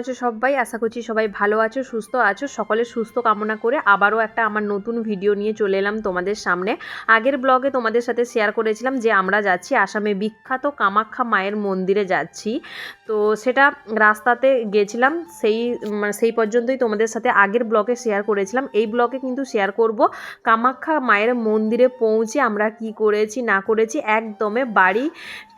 আছো সবাই? আশা করছি সবাই ভালো আছো, সুস্থ আছো। সকলে সুস্থ কামনা করে আবারও একটা আমার নতুন ভিডিও নিয়ে চলে এলাম তোমাদের সামনে। আগের ব্লগে তোমাদের সাথে শেয়ার করেছিলাম যে আমরা যাচ্ছি আসামে বিখ্যাত কামাখ্যা মায়ের মন্দিরে যাচ্ছি। তো সেটা রাস্তাতে গেছিলাম, সেই মানে সেই পর্যন্তই তোমাদের সাথে আগের ব্লগে শেয়ার করেছিলাম। এই ব্লগে কিন্তু শেয়ার করব কামাখ্যা মায়ের মন্দিরে পৌঁছে আমরা কি করেছি, না করেছি, একদমে বাড়ি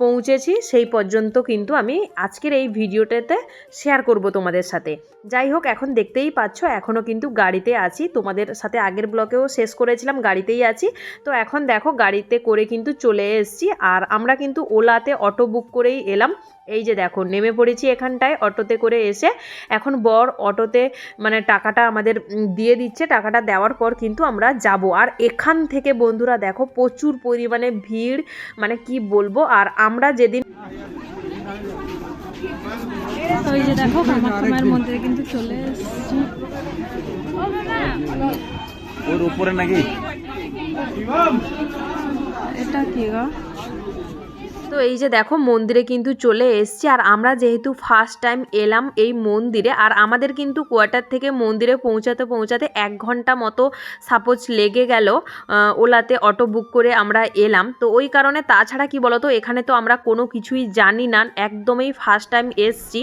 পৌঁছেছি। সেই পর্যন্ত কিন্তু আমি আজকের এই ভিডিওটাতে শেয়ার করব তোমাদের সাথে। যাই হোক, এখন দেখতেই পাচ্ছ এখনও কিন্তু গাড়িতে আছি। তোমাদের সাথে আগের ব্লকেও শেষ করেছিলাম, গাড়িতেই আছি। তো এখন দেখো, গাড়িতে করে কিন্তু চলে এসেছি। আর আমরা কিন্তু ওলাতে অটো বুক করেই এলাম। এই যে দেখো, নেমে পড়েছি এখানটায় অটোতে করে এসে। এখন বর অটোতে মানে টাকাটা আমাদের দিয়ে দিচ্ছে। টাকাটা দেওয়ার পর কিন্তু আমরা যাব। আর এখান থেকে বন্ধুরা দেখো, প্রচুর পরিমাণে ভিড়। মানে কি বলব? আর আমরা যেদিন তো এই যে দেখো কামাখ্যা মন্দিরে কিন্তু চলে এসেছি। ওর উপরে নাকি? এটা কি গো? তো এই যে দেখো মন্দিরে কিন্তু চলে এসছি আর আমরা যেহেতু ফার্স্ট টাইম এলাম এই মন্দিরে আর আমাদের কিন্তু কোয়ার্টার থেকে মন্দিরে পৌঁছাতে পৌঁছাতে এক ঘণ্টা মতো সাপোজ লেগে গেল ওলাতে অটো বুক করে আমরা এলাম। তো ওই কারণে তাছাড়া কি বলতো এখানে তো আমরা কোনো কিছুই জানি না একদমই ফার্স্ট টাইম এসছি।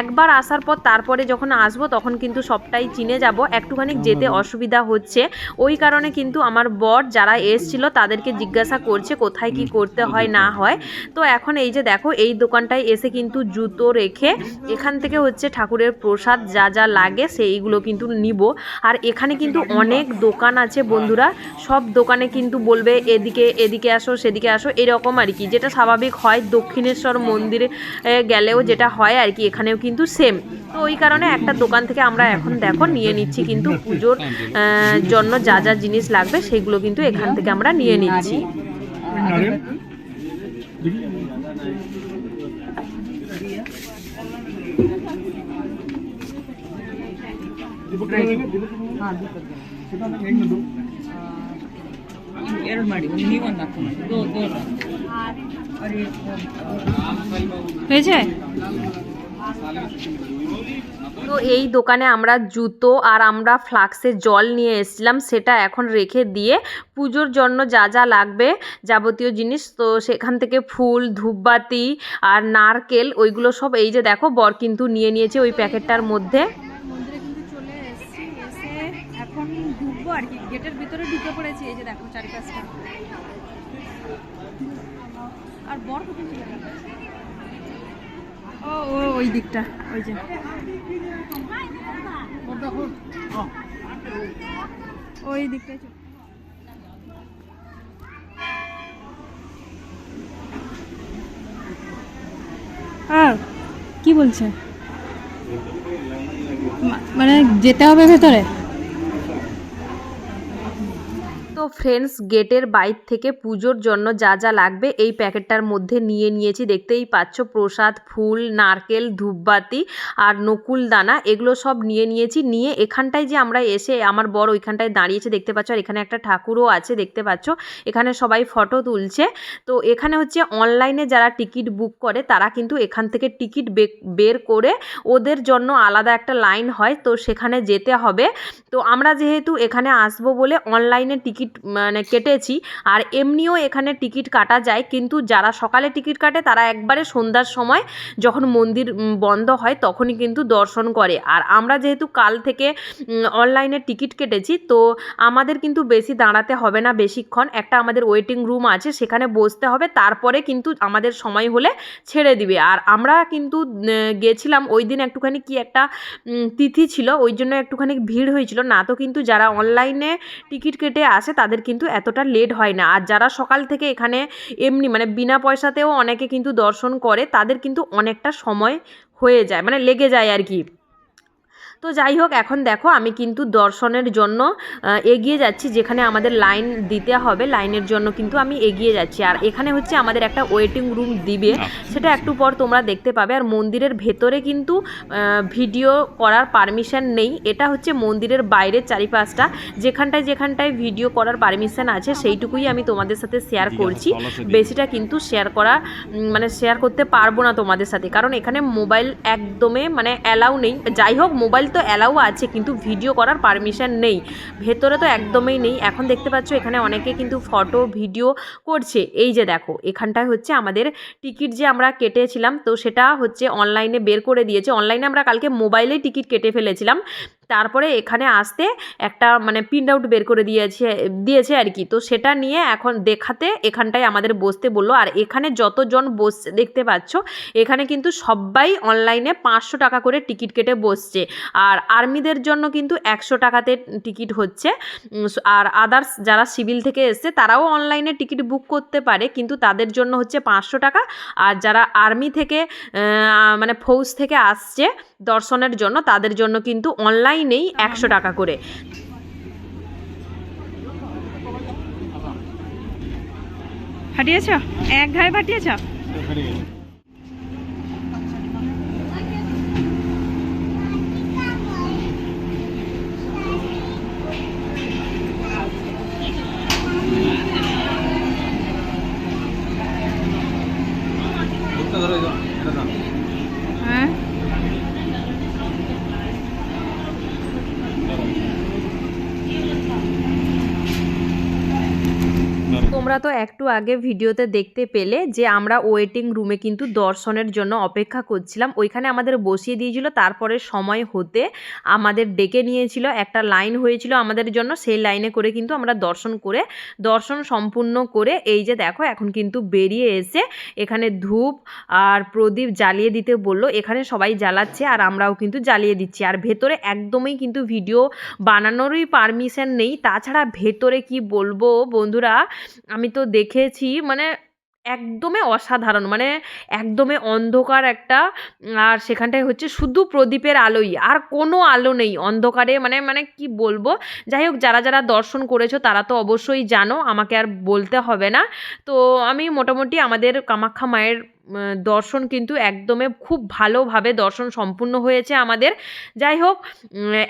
একবার আসার পর তারপরে যখন আসব তখন কিন্তু সবটাই চিনে যাব একটুখানি যেতে অসুবিধা হচ্ছে। ওই কারণে কিন্তু আমার বর যারা এসছিল তাদেরকে জিজ্ঞাসা করছে কোথায় কি করতে হয় না হয়। তো এখন এই যে দেখো, এই দোকানটায় এসে কিন্তু জুতো রেখে এখান থেকে হচ্ছে ঠাকুরের প্রসাদ যা যা লাগে সেইগুলো কিন্তু নিব। আর এখানে কিন্তু অনেক দোকান আছে বন্ধুরা, সব দোকানে কিন্তু বলবে এদিকে এদিকে আসো, সেদিকে আসো, এরকম আর কি। যেটা স্বাভাবিক হয়, দক্ষিণেশ্বর মন্দিরে গেলেও যেটা হয় আর কি, এখানেও কিন্তু সেম তো ওই কারণে একটা দোকান থেকে আমরা এখন দেখো, নিয়ে নিচ্ছি কিন্তু পুজোর জন্য যা যা জিনিস লাগবে, সেগুলো কিন্তু এখান থেকে আমরা নিয়ে নিচ্ছি। ಎರಡು ಮಾಡಿ ಒಂದು ನೀವು ಒಂದು ಹಾಕಿ ಮಾಡಿ ದೋ ದೋ তো এই দোকানে আমরা জুতো আর আমরা ফ্লাক্সে জল নিয়ে এসেছিলাম, সেটা এখন রেখে দিয়ে পুজোর জন্য যা যা লাগবে যাবতীয় জিনিস, তো সেখান থেকে ফুল, ধূপবাতি আর নারকেল, ওইগুলো সব এই যে দেখো বর কিন্তু নিয়ে নিয়েছে ওই প্যাকেটটার মধ্যে। আর বর? ও ও ওই দিকটা ওই যে। ওই আর কি বলছে? মানে যেতে হবে ভেতরে? ফ্রেন্ডস গেটের বাইর থেকে পুজোর জন্য যা যা লাগবে এই প্যাকেটটার মধ্যে নিয়ে নিয়েছি। দেখতেই পাচ্ছ, প্রসাদ, ফুল, নারকেল, ধূপবাতি আর নকুল দানা, এগুলো সব নিয়ে নিয়েছি। নিয়ে এখানটায় যে আমরা এসে আমার বড় ওইখানটায় দাঁড়িয়েছে, দেখতে পাচ্ছ। আর এখানে একটা ঠাকুরও আছে, দেখতে পাচ্ছ। এখানে সবাই ফটো তুলছে। তো এখানে হচ্ছে অনলাইনে যারা টিকিট বুক করে, তারা কিন্তু এখান থেকে টিকিট বের করে ওদের জন্য আলাদা একটা লাইন হয়। তো সেখানে যেতে হবে। তো আমরা যেহেতু এখানে আসব বলে অনলাইনে টিকিট মানে কেটেছি, আর এমনিও এখানে টিকিট কাটা যায়, কিন্তু যারা সকালে টিকিট কাটে তারা একবারে সন্ধ্যার সময় যখন মন্দির বন্ধ হয় তখনই কিন্তু দর্শন করে। আর আমরা যেহেতু কাল থেকে অনলাইনে টিকিট কেটেছি, তো আমাদের কিন্তু বেশি দাঁড়াতে হবে না বেশিক্ষণ। একটা আমাদের ওয়েটিং রুম আছে, সেখানে বসতে হবে, তারপরে কিন্তু আমাদের সময় হলে ছেড়ে দিবে। আর আমরা কিন্তু গেছিলাম ওই দিন একটুখানি কি একটা তিথি ছিল, ওই জন্য একটুখানি ভিড় হয়েছিল। না তো কিন্তু যারা অনলাইনে টিকিট কেটে আসে তাদের কিন্তু এতটা লেট হয় না। আর যারা সকাল থেকে এখানে এমনি মানে বিনা পয়সাতেও অনেকে কিন্তু দর্শন করে, তাদের কিন্তু অনেকটা সময় হয়ে যায় মানে লেগে যায় আর কি। তো যাই হোক এখন দেখো আমি কিন্তু দর্শনের জন্য এগিয়ে যাচ্ছি। যেখানে আমাদের লাইন দিতে হবে লাইনের জন্য কিন্তু আমি এগিয়ে যাচ্ছি। আর এখানে হচ্ছে আমাদের একটা ওয়েটিং রুম দিবে। সেটা একটু পর তোমরা দেখতে পাবে। আর মন্দিরের ভেতরে কিন্তু ভিডিও করার পারমিশন নেই। এটা হচ্ছে মন্দিরের বাইরের চারিপাশটা। যেখানটায় যেখানটায় ভিডিও করার পারমিশন আছে সেইটুকুই আমি তোমাদের সাথে শেয়ার করছি। বেশিটা কিন্তু শেয়ার করা মানে শেয়ার করতে পারব না তোমাদের সাথে। কারণ এখানে মোবাইল একদমে মানে অ্যালাউ নেই। যাই হোক মোবাইল তো অ্যালাউ আছে, কিন্তু ভিডিও করার পারমিশন নেই। ভেতরে তো একদমই নেই। এখন দেখতে পাচ্ছ, এখানে অনেকে কিন্তু ফটো ভিডিও করছে। এই যে দেখো, এখানটায় হচ্ছে আমাদের টিকিট যে আমরা কেটেছিলাম, তো সেটা হচ্ছে অনলাইনে বের করে দিয়েছে। অনলাইনে আমরা কালকে মোবাইলে টিকিট কেটে ফেলেছিলাম। তারপরে এখানে আসতে একটা মানে প্রিন্ট আউট বের করে দিয়েছে দিয়েছে আর কি। তো সেটা নিয়ে এখন দেখাতে এখানটায় আমাদের বসতে বলল। আর এখানে যতজন বসছে দেখতে পাচ্ছ, এখানে কিন্তু সবাই অনলাইনে পাঁচশো টাকা করে টিকিট কেটে বসছে। আর আর্মিদের জন্য কিন্তু একশো টাকাতে টিকিট হচ্ছে। আর আদার্স যারা সিভিল থেকে এসছে, তারাও অনলাইনে টিকিট বুক করতে পারে, কিন্তু তাদের জন্য হচ্ছে পাঁচশো টাকা। আর যারা আর্মি থেকে মানে ফৌজ থেকে আসছে দর্শনের জন্য তাদের জন্য কিন্তু অনলাইনেই একশো টাকা করে। ফাটিয়েছ? এক ঘায়ে ফাটিয়েছ? হ্যাঁ তোমরা তো একটু আগে ভিডিওতে দেখতে পেলে যে আমরা ওয়েটিং রুমে কিন্তু দর্শনের জন্য অপেক্ষা করছিলাম। ওইখানে আমাদের বসিয়ে দিয়েছিল, তারপরে সময় হতে আমাদের ডেকে নিয়েছিল, একটা লাইন হয়েছিল আমাদের জন্য, সেই লাইনে করে কিন্তু আমরা দর্শন করে, দর্শন সম্পূর্ণ করে এই যে দেখো এখন কিন্তু বেরিয়ে এসে এখানে ধূপ আর প্রদীপ জ্বালিয়ে দিতে বলল, এখানে সবাই জ্বালাচ্ছে আর আমরাও কিন্তু জ্বালিয়ে দিচ্ছি। আর ভেতরে একদমই কিন্তু ভিডিও বানানোরই পারমিশন নেই, তাছাড়া ভেতরে কি বলব বন্ধুরা, আমি তো দেখেছি মানে একদমই অসাধারণ মানে একদমই অন্ধকার একটা, আর সেখানটায় হচ্ছে শুধু প্রদীপের আলোই, আর কোনো আলো নেই অন্ধকারে মানে মানে কি বলব? যাই হোক, যারা যারা দর্শন করেছ তারা তো অবশ্যই জানো, আমাকে আর বলতে হবে না। তো আমি মোটামুটি আমাদের কামাখ্যা মায়ের দর্শন কিন্তু একদমে খুব ভালোভাবে দর্শন সম্পূর্ণ হয়েছে আমাদের। যাই হোক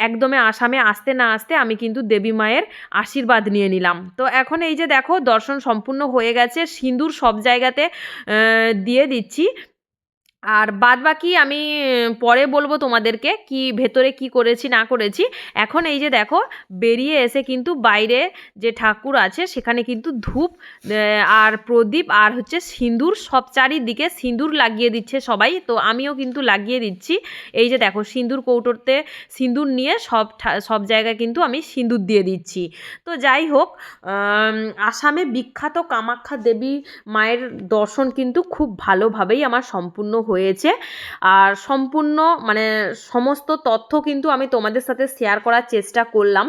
একদমে আসামে আসতে না আসতে আমি কিন্তু দেবী মায়ের আশীর্বাদ নিয়ে নিলাম। তো এখন এই যে দেখো, দর্শন সম্পূর্ণ হয়ে গেছে, সিঁদুর সব জায়গাতে দিয়ে দিচ্ছি। আর বাদ বাকি আমি পরে বলব তোমাদেরকে কি ভেতরে কি করেছি, না করেছি। এখন এই যে দেখো, বেরিয়ে এসে কিন্তু বাইরে যে ঠাকুর আছে, সেখানে কিন্তু ধূপ আর প্রদীপ, আর হচ্ছে সিঁদুর, সব চারিদিকে সিঁদুর লাগিয়ে দিচ্ছে সবাই। তো আমিও কিন্তু লাগিয়ে দিচ্ছি। এই যে দেখো, সিঁদুর কৌটোতে সিঁদুর নিয়ে সব সব জায়গায় কিন্তু আমি সিঁদুর দিয়ে দিচ্ছি। তো যাই হোক আসামে বিখ্যাত কামাখ্যা দেবী মায়ের দর্শন কিন্তু খুব ভালোভাবেই আমার সম্পূর্ণ হয়েছে। আর সম্পূর্ণ মানে সমস্ত তথ্য কিন্তু আমি তোমাদের সাথে শেয়ার করার চেষ্টা করলাম।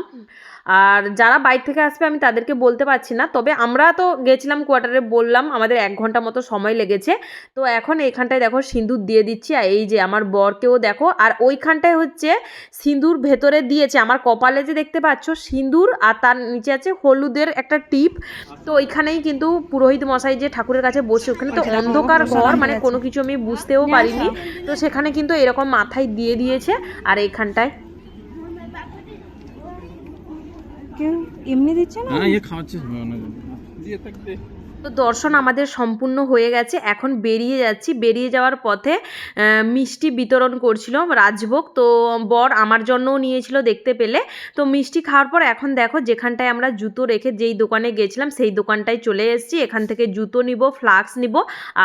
আর যারা বাইরে থেকে আসবে আমি তাদেরকে বলতে পারছি না। তবে আমরা তো গেছিলাম কোয়ার্টারে বললাম আমাদের এক ঘণ্টা মতো সময় লেগেছে। তো এখন এইখানটায় দেখো সিঁদুর দিয়ে দিচ্ছি আর এই যে আমার বরকেও দেখো আর ওইখানটায় হচ্ছে সিঁদুর ভেতরে দিয়েছে। আমার কপালে যে দেখতে পাচ্ছ সিঁদুর আর তার নিচে আছে হলুদের একটা টিপ। তো ওইখানেই কিন্তু পুরোহিত মশাই যে ঠাকুরের কাছে বসে ওখানে তো অন্ধকার ঘর মানে কোনো কিছু আমি বুঝতেও পারিনি। তো সেখানে কিন্তু এরকম মাথায় দিয়ে দিয়েছে আর এইখানটায় কেউ এমনি দিচ্ছে না? হ্যাঁ ইয়ে খাওয়াচ্ছিস দিয়ে থাকতে তো দর্শন আমাদের সম্পূর্ণ হয়ে গেছে। এখন বেরিয়ে যাচ্ছি। বেরিয়ে যাওয়ার পথে মিষ্টি বিতরণ করছিল রাজভোগ। তো বর আমার জন্যও নিয়েছিল দেখতে পেলে। তো মিষ্টি খাওয়ার পর এখন দেখো যেখানটায় আমরা জুতো রেখে যেই দোকানে গেছিলাম, সেই দোকানটায় চলে এসেছি। এখান থেকে জুতো নিব, ফ্লাক্স নিব।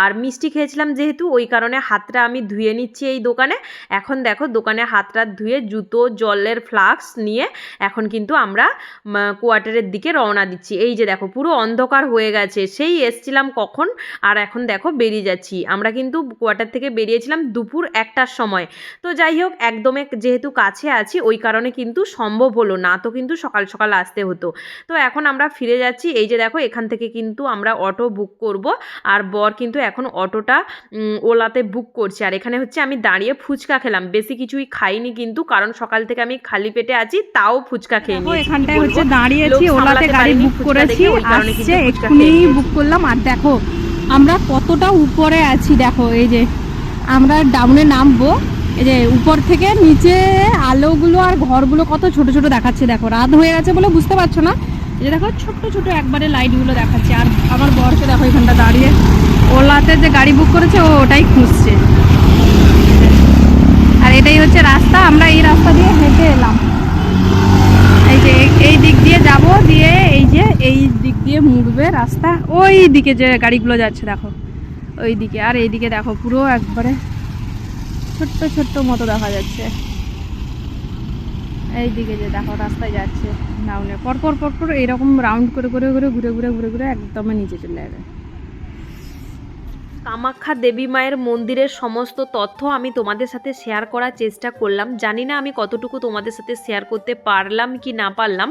আর মিষ্টি খেয়েছিলাম যেহেতু, ওই কারণে হাতটা আমি ধুয়ে নিচ্ছি এই দোকানে। এখন দেখো দোকানে হাতটা ধুয়ে জুতো, জলের ফ্লাক্স নিয়ে এখন কিন্তু আমরা কোয়ার্টারের দিকে রওনা দিচ্ছি। এই যে দেখো, পুরো অন্ধকার হয়ে গেছে। সেই এসছিলাম কখন? আর এখন দেখো বেরিয়ে যাচ্ছি। আমরা কিন্তু কোয়ার্টার থেকে বেরিয়েছিলাম দুপুর একটার সময়। তো যাই হোক একদমে যেহেতু কাছে আছি ওই কারণে কিন্তু সম্ভব হলো না। তো কিন্তু সকাল সকাল আসতে হতো। তো এখন আমরা ফিরে যাচ্ছি। এই যে দেখো এখান থেকে কিন্তু আমরা অটো বুক করব। আর বর কিন্তু এখন অটোটা ওলাতে বুক করছে। আর এখানে হচ্ছে আমি দাঁড়িয়ে ফুচকা খেলাম। বেশি কিছুই খাইনি কিন্তু কারণ সকাল থেকে আমি খালি পেটে আছি তাও ফুচকা খেয়ে নিয়েছি। এখানটায় হচ্ছে? দাঁড়িয়েছি ওলাতে গাড়ি বুক করেছি আসছে এক্ষুনি বুক করলাম, আর দেখো, আমরা কতটা উপরে আছি, দেখো, এই যে, আমরা ডাউনে নামবো, এই যে, উপর থেকে নিচে আলোগুলো আর ঘরগুলো কত ছোট ছোট দেখাচ্ছে, দেখো, রাত হয়ে গেছে বলে বুঝতে পারছ না? এই যে দেখো ছোট ছোট একবারে লাইটগুলো দেখাচ্ছে, আর আমার বরকে দেখো এখানটা দাঁড়িয়ে, ওলাতে যে গাড়ি বুক করেছে, ও ওটাই খুঁজছে আর এটাই হচ্ছে রাস্তা আমরা এই রাস্তা দিয়ে হেঁটে এলাম এই যে এই- এই দিক দিয়ে যাব দিয়ে এই যে এই দিক দিয়ে মুড়বে রাস্তা। ওই দিকে যে গাড়িগুলো যাচ্ছে, দেখো। ওই দিকে আর এইদিকে দেখো, পুরো একবারে ছোট্ট ছোট্ট মতো দেখা যাচ্ছে। এই দিকে যে দেখো, রাস্তায় যাচ্ছে নাউনে পরপর পরপর এইরকম রাউন্ড করে করে করে, ঘুরে ঘুরে ঘুরে ঘুরে একদমই নিচে চলে যাবে। কামাখ্যা দেবী মায়ের মন্দিরের সমস্ত তথ্য আমি তোমাদের সাথে শেয়ার করার চেষ্টা করলাম। জানি না আমি কতটুকু তোমাদের সাথে শেয়ার করতে পারলাম কি না পারলাম।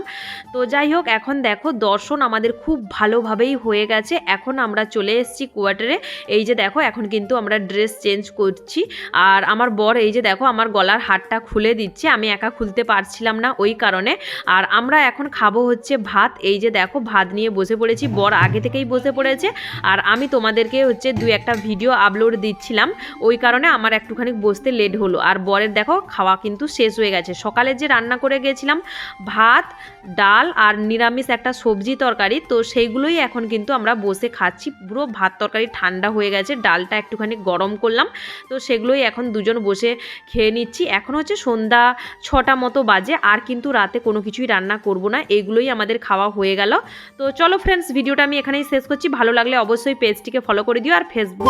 তো যাই হোক, এখন দেখো দর্শন আমাদের খুব ভালোভাবেই হয়ে গেছে। এখন আমরা চলে এসেছি কোয়ার্টারে এই যে দেখো, এখন কিন্তু আমরা ড্রেস চেঞ্জ করছি। আর আমার বর এই যে দেখো, আমার গলার হারটা খুলে দিচ্ছে। আমি একা খুলতে পারছিলাম না ওই কারণে। আর আমরা এখন খাব হচ্ছে ভাত। এই যে দেখো, ভাত নিয়ে বসে পড়েছি। বর আগে থেকেই বসে পড়েছে। আর আমি তোমাদেরকে হচ্ছে দু একটা ভিডিও আপলোড দিচ্ছিলাম, ওই কারণে আমার একটুখানি বসতে লেট হলো। আর বরের দেখো, খাওয়া কিন্তু শেষ হয়ে গেছে। সকালে যে রান্না করে গেছিলাম, ভাত ডাল আর নিরামিষ একটা সবজি তরকারি, তো সেইগুলোই এখন কিন্তু আমরা বসে খাচ্ছি। পুরো ভাত তরকারি ঠান্ডা হয়ে গেছে, ডালটা একটুখানি গরম করলাম, তো সেগুলোই এখন দুজন বসে খেয়ে নিচ্ছি। এখন হচ্ছে সন্ধ্যা ছটা মতো বাজে, আর কিন্তু রাতে কোনো কিছুই রান্না করব না, এগুলোই আমাদের খাওয়া হয়ে গেল। তো চলো ফ্রেন্ডস ভিডিওটা আমি এখানেই শেষ করছি। ভালো লাগলে অবশ্যই পেজটিকে ফলো করে দিও, আর ফেসবুক